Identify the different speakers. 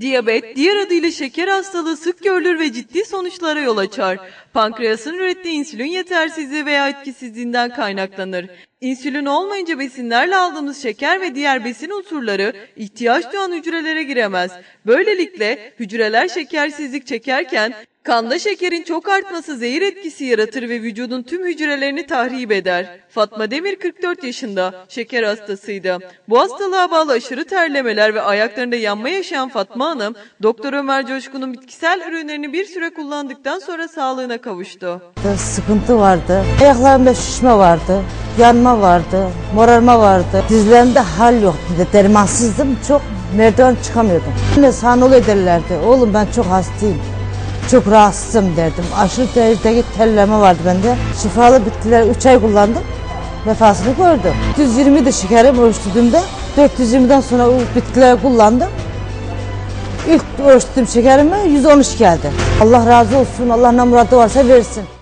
Speaker 1: Diyabet, diğer adıyla şeker hastalığı sık görülür ve ciddi sonuçlara yol açar. Pankreasın ürettiği insülin yetersizliği veya etkisizliğinden kaynaklanır. İnsülin olmayınca besinlerle aldığımız şeker ve diğer besin unsurları ihtiyaç duyan hücrelere giremez. Böylelikle hücreler şekersizlik çekerken Kanda şekerin çok artması zehir etkisi yaratır ve vücudun tüm hücrelerini tahrip eder. Fatma Demir 44 yaşında, şeker hastasıydı. Bu hastalığa bağlı aşırı terlemeler ve ayaklarında yanma yaşayan Fatma Hanım, Doktor Ömer Coşkun'un bitkisel ürünlerini bir süre kullandıktan sonra sağlığına kavuştu.
Speaker 2: Sıkıntı vardı. Ayaklarımda şişme vardı. Yanma vardı. Morarma vardı. Dizlerimde hal yoktu. Dermansızdım. Çok merdiven çıkamıyordum. Yine sanol ederlerdi. Oğlum ben çok hastayım. Çok rahatsızım derdim. Aşırı derecedeki terleme vardı bende. Şifalı bitkiler 3 ay kullandım. Vefasını gördüm. 420 de şekerim ölçtüğümde 420'den sonra o bitkileri kullandım. İlk ölçtüğüm şekerime 113 geldi. Allah razı olsun. Allah ne varsa versin.